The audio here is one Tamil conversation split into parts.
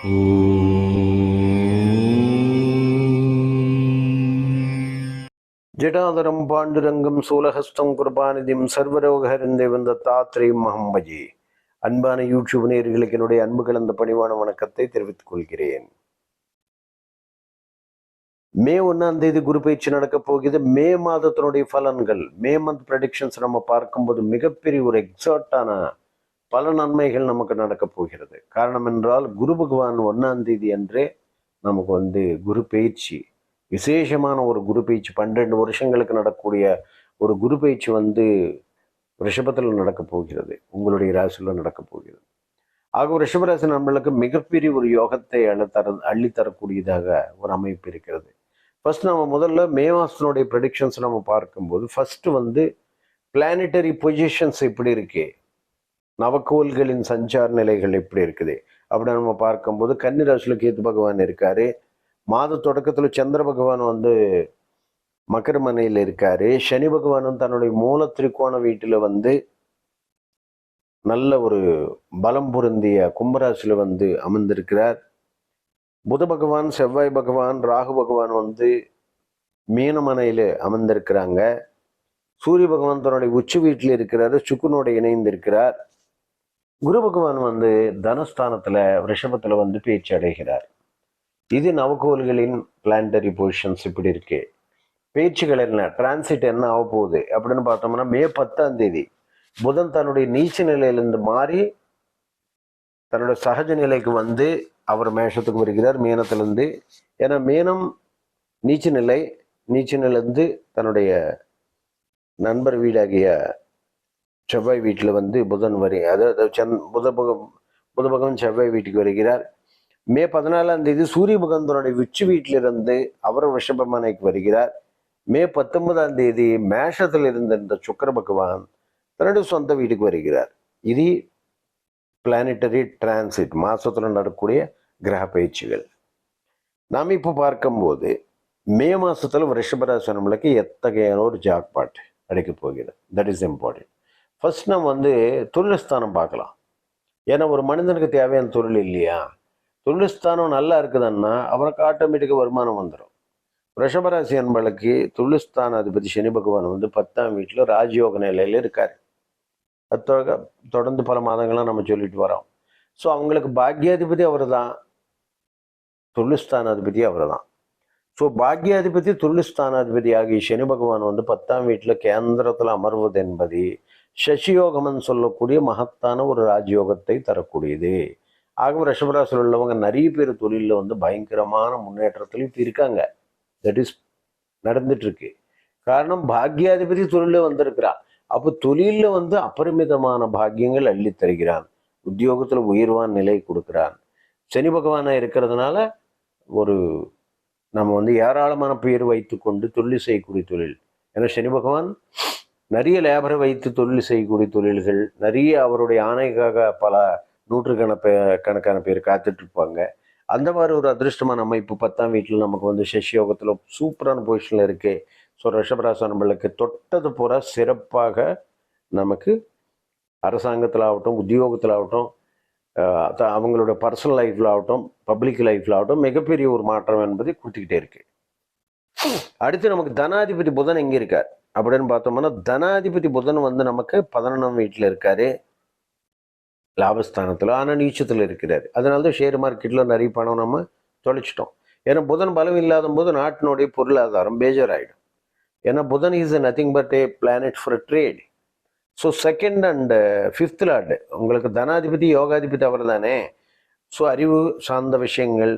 ஜடாதரம் பாண்டுரங்கம் சூலஹஸ்தம் குருபாநிதியும் சர்வரோகரிந்தை வந்த தாத்ரேயம் மகம்பஜி அன்பான யூடியூப் நேர்களுக்கு என்னுடைய அன்பு கலந்த பணிவான வணக்கத்தை தெரிவித்துக் கொள்கிறேன். மே ஒன்னாம் தேதி குரு பயிற்சி நடக்க போகுது மே மாதத்தினுடைய பலன்கள் மே மந்த் ப்ரடிக்ஷன்ஸ் நம்ம பார்க்கும்போது மிகப்பெரிய ஒரு எக்ஸாக்டான பல நன்மைகள் நமக்கு நடக்க போகிறது. காரணம் என்றால் குரு பகவான் ஒன்னாம் தேதி அன்றே நமக்கு வந்து குரு பயிற்சி விசேஷமான ஒரு குரு பயிற்சி பன்னெண்டு வருஷங்களுக்கு நடக்கக்கூடிய ஒரு குரு பயிற்சி வந்து ரிஷபத்தில் நடக்கப் போகிறது. உங்களுடைய ராசியில் நடக்க போகிறது. ஆக ரிஷபராசி நம்மளுக்கு மிகப்பெரிய ஒரு யோகத்தை அள்ளத்தர அள்ளித்தரக்கூடியதாக ஒரு அமைப்பு இருக்கிறது. ஃபர்ஸ்ட் நம்ம முதல்ல மே மாதத்தினுடைய ப்ரெடிக்ஷன்ஸ் நம்ம பார்க்கும்போது ஃபர்ஸ்ட் வந்து பிளானிட்டரி பொசிஷன்ஸ் எப்படி இருக்குது நவக்கோள்களின் சஞ்சார நிலைகள் எப்படி இருக்குது? அப்படி நம்ம பார்க்கும்போது கன்னிராசியில் கேத்து பகவான் இருக்காரு. மாத தொடக்கத்தில் சந்திர பகவான் வந்து மக்கரமனையில் இருக்காரு. சனி பகவானும் தன்னுடைய மூல திரிகோண வீட்டில் வந்து நல்ல ஒரு பலம் பொருந்திய கும்பராசியில் வந்து அமர்ந்திருக்கிறார். புத பகவான் செவ்வாய் பகவான் ராகு பகவான் வந்து மீனமனையில் அமர்ந்திருக்கிறாங்க. சூரிய பகவான் தன்னுடைய உச்சி வீட்டில் இருக்கிறாரு. சுக்குனோட இணைந்திருக்கிறார். குரு பகவான் வந்து தனஸ்தானத்தில் ரிஷபத்தில் வந்து பேச்சு அடைகிறார். இது நவகோல்களின் பிளான்டரி பொசிஷன்ஸ் இப்படி இருக்கு. பேச்சுகள் என்ன? டிரான்சிட் என்ன ஆக போகுது? அப்படின்னு பார்த்தோம்னா மே பத்தாம் தேதி புதன் தன்னுடைய நீச்ச நிலையிலிருந்து மாறி தன்னுடைய சகஜ நிலைக்கு வந்து அவர் மேஷத்துக்கு வருகிறார் மீனத்திலிருந்து. ஏன்னா மீனம் நீச்ச நிலை நீச்ச நிலையிலிருந்து தன்னுடைய நண்பர் வீடாகிய செவ்வாய் வீட்டில் வந்து புதன் வரை அதாவது சந் புத பகம் புத பகவான் செவ்வாய் வீட்டுக்கு வருகிறார். மே பதினாலாம் தேதி சூரிய பகவான் உச்சி வீட்டிலிருந்து அவர் ரிஷபமனைக்கு வருகிறார். மே பத்தொன்பதாம் தேதி மேஷத்தில் இருந்த இந்த சுக்கர பகவான் தன்னுடைய சொந்த வீட்டுக்கு வருகிறார். இது பிளானட்டரி டிரான்சிட் மாசத்துல நடக்கக்கூடிய கிரக பயிற்சிகள். நாம் இப்போ பார்க்கும்போது மே மாசத்துல ரிஷபராசி நம்மளுக்கு எத்தகைய ஒரு ஜாக்பாட் அடிக்கப் போகிறது? தட் இஸ் இம்பார்ட்டன்ட் ஃபஸ்ட் நம்ம வந்து தொழில் ஸ்தானம் பார்க்கலாம். ஏன்னா ஒரு மனிதனுக்கு தேவையான தொழில் இல்லையா? தொழில் ஸ்தானம் நல்லா இருக்குதுன்னா அவனுக்கு ஆட்டோமேட்டிக்காக வருமானம் வந்துடும் ரிஷபராசி அன்பளுக்கு தொழில்ஸ்தான அதிபதி சனி பகவான் வந்து பத்தாம் வீட்டில் ராஜயோக நிலையில் இருக்கார். அது தொடர்ந்து பல மாதங்களாக நம்ம சொல்லிட்டு வரோம். ஸோ அவங்களுக்கு பாக்யாதிபதி அவர் தான் தொழில்ஸ்தானாதிபதி அவர் தான் ஸோ பாக்யாதிபதி தொழில்ஸ்தானாதிபதி ஆகிய சனி பகவான் வந்து பத்தாம் வீட்டில் கேந்திரத்தில் அமர்வது என்பது சசியோகம்னு சொல்லக்கூடிய மகத்தான ஒரு ராஜயோகத்தை தரக்கூடியது. ஆகவே ரிஷபராசியில் உள்ளவங்க நிறைய பேர் தொழிலில் வந்து பயங்கரமான முன்னேற்றத்தில் இப்போ இருக்காங்க. தட் இஸ் நடந்துட்டுருக்கு. காரணம் பாக்யாதிபதி தொழிலில் வந்திருக்கிறான் அப்போ தொழிலில் வந்து அபரிமிதமான பாக்கியங்கள் அள்ளி தருகிறான். உத்தியோகத்தில் உயர்வான் நிலை கொடுக்குறான். சனி பகவானாக இருக்கிறதுனால ஒரு நம்ம வந்து ஏராளமான பெயர் வைத்துக்கொண்டு தொழில் செய்யக்கூடிய தொழில். ஏன்னா சனி பகவான் நிறைய லேபரை வைத்து தொழில் செய்யக்கூடிய தொழில்கள் நிறைய அவருடைய ஆணைக்காக பல நூற்றுக்கணப்ப கணக்கான பேர் காத்துட்டு இருப்பாங்க அந்த மாதிரி ஒரு அதிர்ஷ்டமான அமைப்பு பத்தாம் வீட்டில் நமக்கு வந்து சசியோகத்தில் சூப்பரான பொசிஷனில் இருக்குது ஸோ ரிஷபராசி நம்மளுக்கு தொட்டது பூரா சிறப்பாக நமக்கு அரசாங்கத்தில் ஆகட்டும் உத்தியோகத்தில் ஆகட்டும் அவங்களோட பர்சனல் லைஃப்பில் ஆகட்டும் பப்ளிக் லைஃப்பில் ஆகட்டும் மிகப்பெரிய ஒரு மாற்றம் என்பதை கொடுத்துக்கிட்டே இருக்குது அடுத்து நமக்கு தனாதிபதி புதன் எங்கே இருக்கார். அப்படின்னு பார்த்தோம்னா தனாதிபதி புதன் வந்து நமக்கு பதினொன்றாம் வீட்டில் இருக்காரு. லாபஸ்தானத்தில் ஆனால் நீச்சத்தில் இருக்கிறார். அதனால தான் ஷேர் மார்க்கெட்டில் நிறைய பணம் நம்ம தொலைச்சிட்டோம். ஏன்னா புதன் பலம் இல்லாத போது நாட்டினுடைய பொருளாதாரம் பேஜர் ஆகிடும் ஏன்னா புதன் is nothing but a planet for trade so second and fifth lord உங்களுக்கு தனாதிபதி யோகாதிபதி அவர் தானே. ஸோ அறிவு சார்ந்த விஷயங்கள்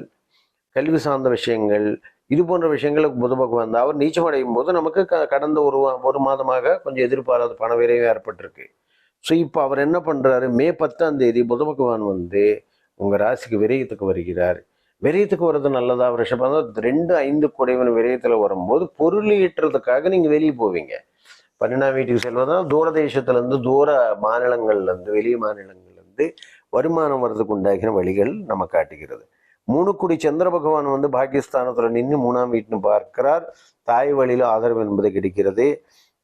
கல்வி சார்ந்த விஷயங்கள் இது போன்ற விஷயங்களுக்கு புத பகவான் தான் அவர் நீச்சமடையும் போது நமக்கு க- கடந்த ஒரு ஒரு மாதமாக கொஞ்சம் எதிர்பாராத பண விரைவு ஏற்பட்டிருக்கு. ஸோ இப்போ அவர் என்ன பண்ணுறாரு மே பத்தாம் தேதி புத பகவான் வந்து உங்கள் ராசிக்கு விரயத்துக்கு வருகிறார். விரயத்துக்கு வர்றது நல்லதா? ரிஷபம் ரெண்டு ஐந்து குடைவன் விரயத்தில் வரும்போது பொருள் ஈட்டுறதுக்காக நீங்கள் வெளியே போவீங்க. பன்னெண்டாம் வீட்டுக்கு செல்வதா? தூர தேசத்துலேருந்து தூர மாநிலங்கள்லேருந்து வெளி மாநிலங்கள்லேருந்து வருமானம் வர்றதுக்கு உண்டாகிற வழிகள் நம்ம காட்டுகிறது. மூணுக்குடி சந்திர பகவான் வந்து பாகிஸ்தானத்துல நின்று மூணாம் வீட்டுன்னு பார்க்கிறார். தாய் வழியில ஆதரவு என்பது கிடைக்கிறது.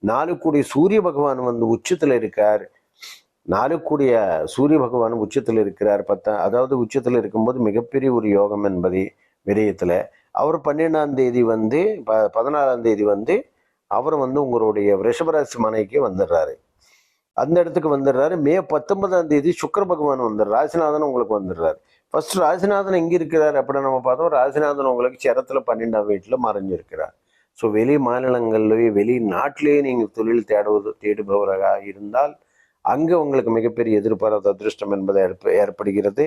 நாலு கோடி சூரிய பகவான் வந்து உச்சத்துல இருக்கார். கூடிய சூரிய பகவான் உச்சத்தில் இருக்கிறார். பத்தா அதாவது உச்சத்தில் இருக்கும்போது மிகப்பெரிய ஒரு யோகம் என்பது விரயத்தில். அவர் பன்னெண்டாம் தேதி வந்து ப பதினாறாம் தேதி வந்து அவர் வந்து உங்களுடைய ரிஷபராசி மனைக்கு வந்துடுறாரு அந்த இடத்துக்கு வந்துடுறாரு மே பத்தொன்பதாம் தேதி சுக்கர பகவான் வந்துடுறாரு ராசிநாதன் உங்களுக்கு வந்துடுறாரு ஃபர்ஸ்ட் ராசிநாதன் எங்கே இருக்கிறார் அப்படின்னு நம்ம பார்த்தோம் ராசிநாதன் உங்களுக்கு சிரத்தில் பன்னெண்டாம் வீட்டில் மறைஞ்சிருக்கிறார். ஸோ வெளி மாநிலங்கள்லேயே வெளி நாட்டிலேயே நீங்கள் தொழில் தேடுவது தேடுபவராக இருந்தால் அங்கே உங்களுக்கு மிகப்பெரிய எதிர்பாராத அதிர்ஷ்டம் என்பதை ஏற்ப ஏற்படுகிறது.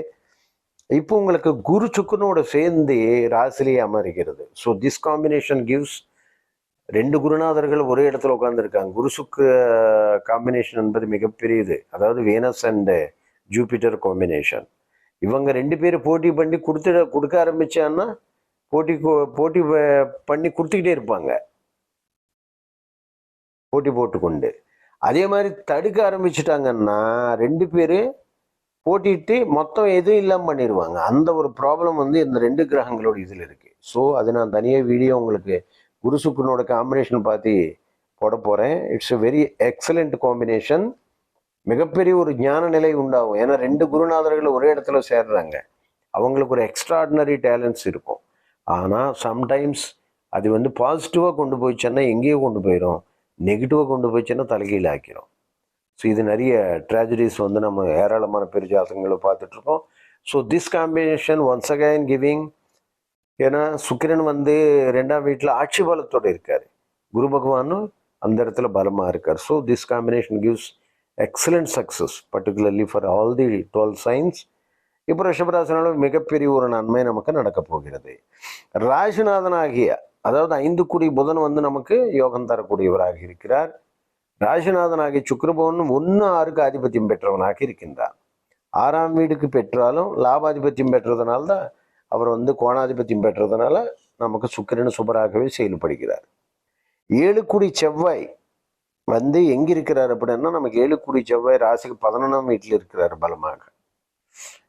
இப்போ உங்களுக்கு குரு சுக்குனோட சேர்ந்து ராசிலேயே அமர்கிறது. ஸோ திஸ் காம்பினேஷன் கிவ்ஸ் ரெண்டு குருநாதர்கள் ஒரே இடத்துல உட்காந்துருக்காங்க குரு சுக்கு காம்பினேஷன் என்பது மிகப்பெரியது. அதாவது வேனஸ் அண்ட் ஜூபிட்டர் காம்பினேஷன் இவங்க ரெண்டு பேரும் போட்டி பண்ணி கொடுத்துட கொடுக்க ஆரம்பிச்சான்னா போட்டி கொ- போட்டி பண்ணி கொடுத்துக்கிட்டே இருப்பாங்க. போட்டி போட்டுக்கொண்டு. அதே மாதிரி தடுக்க ஆரம்பிச்சிட்டாங்கன்னா ரெண்டு பேர் போட்டிட்டு மொத்தம் எதுவும் இல்லாமல் பண்ணிடுவாங்க அந்த ஒரு ப்ராப்ளம் வந்து இந்த ரெண்டு கிரகங்களோட இதில் இருக்குது ஸோ அது நான் தனியாக வீடியோ உங்களுக்கு குருசுக்கனோட காம்பினேஷன் பார்த்து போட போகிறேன் it's a very excellent combination மிகப்பெரிய ஒரு ஞான நிலை உண்டாகும். ஏன்னா ரெண்டு குருநாதர்கள் ஒரே இடத்துல சேர்றாங்க. அவங்களுக்கு ஒரு எக்ஸ்ட்ராடினரி டேலண்ட்ஸ் இருக்கும். ஆனால் சம்டைம்ஸ் அது வந்து பாசிட்டிவாக கொண்டு போயிடுச்சுன்னா எங்கேயோ கொண்டு போயிடும் நெகட்டிவாக கொண்டு போயிடுச்சுன்னா தலைகீழ ஆக்கிரும். ஸோ இது நிறைய ட்ராஜடிஸ் வந்து நம்ம ஏராளமான பெரிய ஜாதகங்களை பார்த்துட்ருக்கோம் so this combination once again giving ஏன்னா சுக்கிரன் வந்து ரெண்டாம் வீட்டில் ஆட்சி பலத்தோடு இருக்கார். குரு பகவானும் அந்த இடத்துல பலமாக இருக்கார். So this combination gives excellent success particularly for all the twelve signs இப்போ ரிஷபராசனால மிகப்பெரிய ஒரு நன்மை நமக்கு நடக்க போகிறது. ராசிநாதனாகிய அதாவது ஐந்து குடி புதன் வந்து நமக்கு யோகம் தரக்கூடியவராக இருக்கிறார். ராசிநாதனாகிய சுக்கிரபவன் ஒன்று ஆறுக்கு ஆதிபத்தியம் பெற்றவனாக இருக்கின்றார். ஆறாம் வீடுக்கு பெற்றாலும் லாபாதிபத்தியம் பெற்றதுனால தான் அவர் வந்து கோணாதிபத்தியம் பெற்றதுனால நமக்கு சுக்கிரன் சுபராகவே செயல்படுகிறார். ஏழு குடி செவ்வாய் வந்து எங்கே இருக்கிறார் அப்படின்னா நமக்கு ஏழு செவ்வாய் ராசிக்கு பதினொன்றாம் வீட்டில் இருக்கிறார் பலமாக.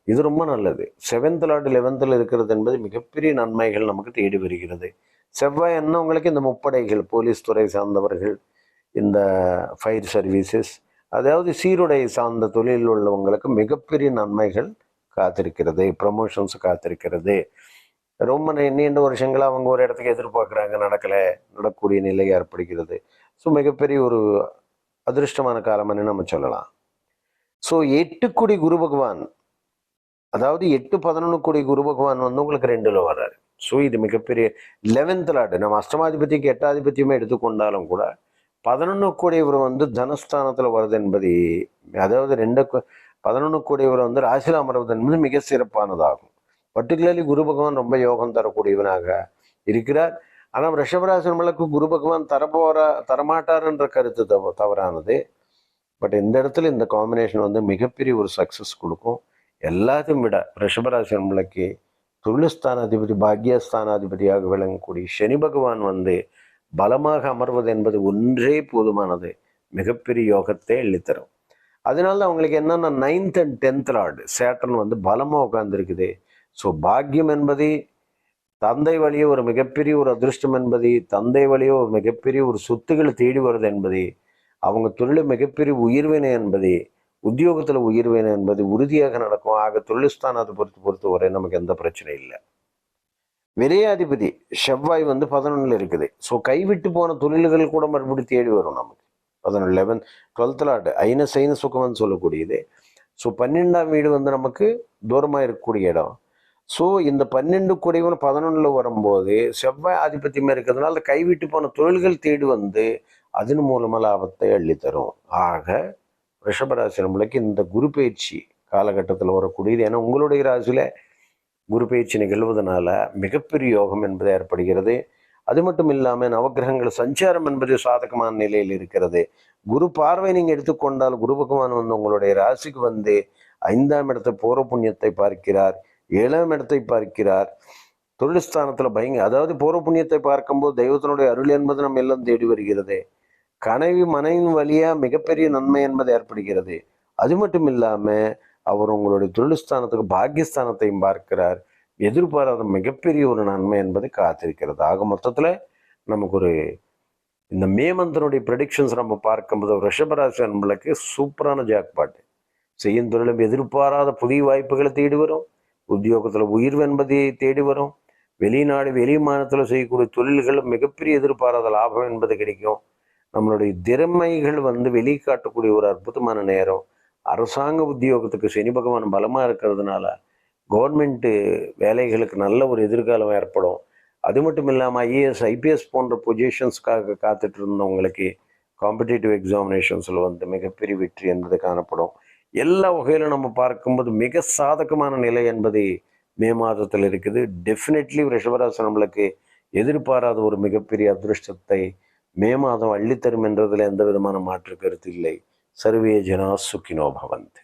இது ரொம்ப நல்லது. செவன்த் லார்டு லெவன்த்தில் இருக்கிறது என்பது மிகப்பெரிய நன்மைகள் நமக்கு தேடி வருகிறது. செவ்வாய் என்னவங்களுக்கு இந்த முப்படைகள் போலீஸ் துறை சார்ந்தவர்கள் இந்த ஃபயர் சர்வீசஸ் அதாவது சீருடை சார்ந்த தொழிலில் உள்ளவங்களுக்கு மிகப்பெரிய நன்மைகள் காத்திருக்கிறது ப்ரமோஷன்ஸ் காத்திருக்கிறது. ரொம்ப நீண்ட வருஷங்களாக அவங்க ஒரு இடத்துக்கு எதிர்பார்க்குறாங்க நடக்கலை நடக்கக்கூடிய நிலை ஏற்படுகிறது. ஸோ மிகப்பெரிய ஒரு அதிர்ஷ்டமான காலம்னு நம்ம சொல்லலாம். ஸோ எட்டு கோடி குரு பகவான் அதாவது எட்டு பதினொன்று கோடி குரு பகவான் வந்து உங்களுக்கு ரெண்டுல வர்றாரு. ஸோ இது மிகப்பெரிய லெவன்த் லாட் நம்ம அஷ்டமாதிபதிக்கு எட்டாதிபத்தியமே எடுத்துக்கொண்டாலும் கூட பதினொன்று கோடியவர் வந்து தனஸ்தானத்தில் வருது என்பது அதாவது ரெண்டு பதினொன்று கோடியவர் வந்து ராசியில் அமர்வது என்பது மிக சிறப்பானதாகும். பர்டிகுலர்லி குரு பகவான் ரொம்ப யோகம் தரக்கூடியவனாக இருக்கிறார். ஆனால் ரிஷபராசி நம்மளுக்கு குரு பகவான் தரப்போற தரமாட்டார்ன்ற கருத்து தவ தவறானது. பட் இந்த இடத்துல இந்த காம்பினேஷன் வந்து மிகப்பெரிய ஒரு சக்ஸஸ் கொடுக்கும். எல்லாத்தையும் விட ரிஷபராசி நம்மளுக்கு தொழில்ஸ்தானாதிபதி பாக்யஸ்தானாதிபதியாக விளங்கக்கூடிய சனி பகவான் வந்து பலமாக அமர்வது என்பது ஒன்றே போதுமானது. மிகப்பெரிய யோகத்தை எழுதித்தரும் அதனால தான் அவங்களுக்கு என்னென்னா நைன்த் அண்ட் டென்த் லார்டு சேட்டன் வந்து பலமாக உட்காந்துருக்குது ஸோ பாக்கியம் என்பது தந்தை வழியே ஒரு மிகப்பெரிய ஒரு அதிர்ஷ்டம் என்பது தந்தை வழியே ஒரு மிகப்பெரிய ஒரு சொத்துக்களை தேடி வருது என்பது அவங்க தொழில் மிகப்பெரிய உயர்வினை என்பது உத்தியோகத்தில் உயர்வினை என்பது உறுதியாக நடக்கும். ஆக தொழில்ஸ்தானத்தை பொறுத்து வரை நமக்கு எந்த பிரச்சனையும் இல்லை. விரையாதிபதி செவ்வாய் வந்து பதினொன்றில் இருக்குது. ஸோ கைவிட்டு போன தொழில்கள் கூட மறுபடியும் தேடி வரும் நமக்கு. பதினொன்று லெவன் டுவெல்த்தில் ஆட்டு ஐநஸ் சைன சுகம்னு சொல்லக்கூடியது. ஸோ பன்னெண்டாம் வீடு வந்து நமக்கு தூரமாக இருக்கக்கூடிய இடம். ஸோ இந்த பன்னெண்டு குடைவன் பதினொன்றில் வரும்போது செவ்வாய் ஆதிபத்தியமாக இருக்கிறதுனால அந்த கைவிட்டு போன தொழில்கள் தேடி வந்து அதன் மூலமாக லாபத்தை அள்ளித்தரும். ஆக ரிஷபராசி நம்மளுக்கு இந்த குரு பயிற்சி காலகட்டத்தில் வரக்கூடியது. ஏன்னா உங்களுடைய ராசியில் குரு பயிற்சி நிகழ்வதனால மிகப்பெரிய யோகம் என்பது ஏற்படுகிறது. அது மட்டும் இல்லாமல் நவக்கிரகங்கள் சஞ்சாரம் என்பது சாதகமான நிலையில் இருக்கிறது. குரு பார்வை நீங்கள் எடுத்துக்கொண்டால் குரு பகவான் வந்து உங்களுடைய ராசிக்கு வந்து ஐந்தாம் இடத்தை பூர்வ புண்ணியத்தை பார்க்கிறார். ஏழாம் இடத்தை பார்க்கிறார். தொழில்ஸ்தானத்தில் பயங்க அதாவது பூர்வ புண்ணியத்தை பார்க்கும்போது தெய்வத்தினுடைய அருள் என்பது நம்ம எல்லாம் தேடி வருகிறது. கனவி மனைவின் வழியாக மிகப்பெரிய நன்மை என்பது ஏற்படுகிறது. அது மட்டும் இல்லாமல் அவர் உங்களுடைய தொழில்ஸ்தானத்துக்கு பாக்கியஸ்தானத்தையும் பார்க்கிறார். எதிர்பாராத மிகப்பெரிய ஒரு நன்மை என்பது காத்திருக்கிறது. ஆக மொத்தத்தில் நமக்கு ஒரு இந்த மே மந்தனுடைய ப்ரெடிக்ஷன்ஸ் நம்ம பார்க்கும்போது ரிஷபராசி நம்மளுக்கு சூப்பரான ஜாக்பாட்டு செய்யும் தொழிலும் எதிர்பாராத புதிய வாய்ப்புகளை தேடி வரும். உத்தியோகத்தில் உயிர் என்பதை தேடி வரும். வெளிநாடு வெளி மாநிலத்தில் செய்யக்கூடிய தொழில்கள் மிகப்பெரிய எதிர்பாராத லாபம் என்பது கிடைக்கும். நம்மளுடைய திறமைகள் வந்து வெளிக்காட்டக்கூடிய ஒரு அற்புதமான நேரம். அரசாங்க உத்தியோகத்துக்கு சனி பகவான் பலமாக இருக்கிறதுனால கவர்மெண்ட்டு வேலைகளுக்கு நல்ல ஒரு எதிர்காலம் ஏற்படும். அது மட்டும் இல்லாமல் ஐஏஎஸ் ஐபிஎஸ் போன்ற பொசிஷன்ஸ்க்காக காத்துட்டு இருந்தவங்களுக்கு காம்படிட்டிவ் எக்ஸாமினேஷன்ஸில் வந்து மிகப்பெரிய வெற்றி என்பது காணப்படும். எல்லா வகையிலும் நம்ம பார்க்கும்போது மிக சாதகமான நிலை என்பது மே மாதத்தில் இருக்குது. டெஃபினெட்லி ரிஷபராசி நம்மளுக்கு எதிர்பாராத ஒரு மிகப்பெரிய அதிருஷ்டத்தை மே மாதம் அள்ளித்தரும் என்றதில் எந்த விதமான மாற்று கருத்து இல்லை. சர்வே ஜனா சுக்கினோ பவந்த்.